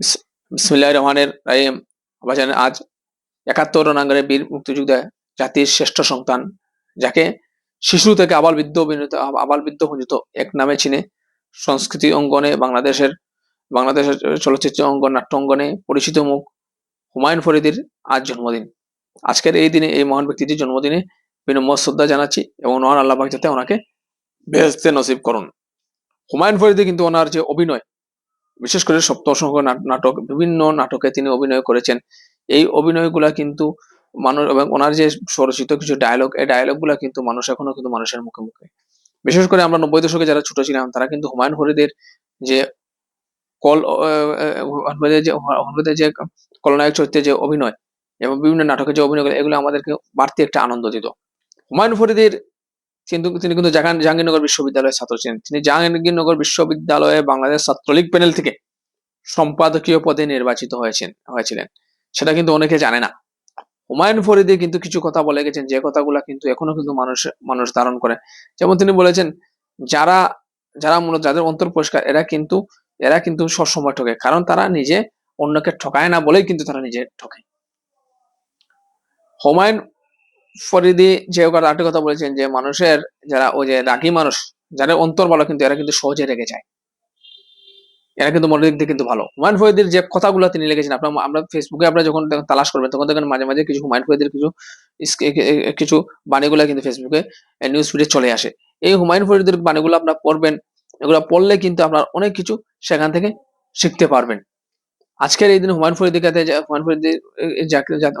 বিস- বিসমিল্লাহির রহমানির রাহিম। আজ একাত্তর রণাঙ্গনে বীর মুক্তিযোদ্ধা জাতির শ্রেষ্ঠ সন্তান, যাকে শিশু থেকে আবাল বৃদ্ধ অভিনেতা আবাল বৃদ্ধ পর্যন্ত এক নামে চিনে সংস্কৃতি অঙ্গনে, বাংলাদেশের বাংলাদেশের চলচ্চিত্র অঙ্গন, নাট্য অঙ্গনে পরিচিত মুখ হুমায়ুন ফরিদির আজ জন্মদিন। আজকের এই দিনে এই মহান ব্যক্তিটির জন্মদিনে বিনম্র শ্রদ্ধা জানাচ্ছি এবং মহান আল্লাহ যাতে ওনাকে বেহেস্তে নসিব করুন। হুমায়ুন ফরিদি কিন্তু ওনার যে অভিনয় বিশেষ করে সপ্তসংখ্য নাটক, বিভিন্ন নাটকে তিনি অভিনয় করেছেন। এই অভিনয়গুলা কিন্তু মানুষ এবং ওনার যে স্বরচিত কিছু ডায়লগ এই ডায়লগগুলা কিন্তু মানুষ এখনও কিন্তু মানুষের মুখে মুখে। বিশেষ করে আমরা নব্বই দশকে যারা ছোট ছিলাম, তারা কিন্তু হুমায়ুন ফরিদের যে কল যে যে কলনায়ক চরিত্রে যে অভিনয় এবং বিভিন্ন নাটকে যে অভিনয় এগুলো আমাদেরকে বাড়তি একটা আনন্দ দিত। হুমায়ুন ফরিদের কিন্তু তিনি কিন্তু জাহাঙ্গীরনগর বিশ্ববিদ্যালয়ের ছাত্র ছিলেন। তিনি জাহাঙ্গীরনগর বিশ্ববিদ্যালয়ে বাংলাদেশ ছাত্রলীগ প্যানেল থেকে সম্পাদকীয় পদে নির্বাচিত হয়েছেন হয়েছিলেন। সেটা কিন্তু অনেকে জানে না। হুমায়ুন ফরিদি কিন্তু কিছু কথা বলে গেছেন, যে কথাগুলা কিন্তু এখনও কিন্তু মানুষ মানুষ ধারণ করে। যেমন তিনি বলেছেন, যারা যারা মূলত যাদের অন্তর পরিষ্কার, এরা কিন্তু এরা কিন্তু সবসময় ঠকে। কারণ তারা নিজে অন্যকে ঠকায় না বলেই কিন্তু তারা নিজে ঠকে। হুমায়ুন ফরিদি যে আরেকটা কথা বলেছেন যে মানুষের যারা ওই যে রাগী মানুষ, যাদের অন্তর ভালো কিন্তু এরা কিন্তু সহজে রেগে যায়। এরা কিন্তু মনের দিক দিয়ে কিন্তু ভালো। হুমায়ুন ফরিদির যে কথাগুলো তিনি লিখেছেন, আপনার আমরা ফেসবুকে আপনারা যখন তালাশ করবেন, তখন দেখেন মাঝে মাঝে কিছু হুমায়ুন ফরিদির কিছু কিছু বাণীগুলো কিন্তু ফেসবুকে নিউজ ফিডে চলে আসে। এই হুমায়ুন ফরিদির বাণীগুলো আপনার পড়বেন, এগুলো পড়লে কিন্তু আপনার অনেক কিছু সেখান থেকে শিখতে পারবেন। আজকের এই দিন হুমায়ুন ফরিদিকে হুমায়ুন ফরিদি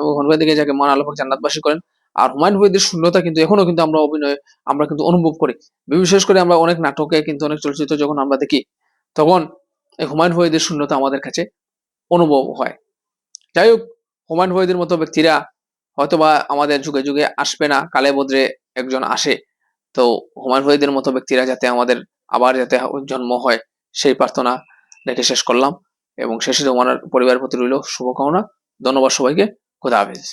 হুমায়ুন ফরিদিকে যাকে মহান আলোক জান্নাতবাসী করেন আর হুমায়ুন ফরিদির শূন্যতা কিন্তু এখনও কিন্তু আমরা অভিনয়, আমরা কিন্তু অনুভব করি। বিশেষ করে আমরা অনেক নাটকে কিন্তু অনেক চলচ্চিত্র যখন আমরা দেখি, তখন এই হুমায়ুন ফরিদের শূন্যতা আমাদের কাছে অনুভব হয়। যাই হোক, হুমায়ুন ফরিদের মতো ব্যক্তিরা হয়তোবা আমাদের যুগে যুগে আসবে না, কালে বদলে একজন আসে। তো হুমায়ুন ফরিদের মতো ব্যক্তিরা যাতে আমাদের আবার যাতে জন্ম হয়, সেই প্রার্থনা রেখে শেষ করলাম। এবং শেষে ওনার পরিবার প্রতি রইল শুভকামনা। ধন্যবাদ সবাইকে। খোদা হাফেজ।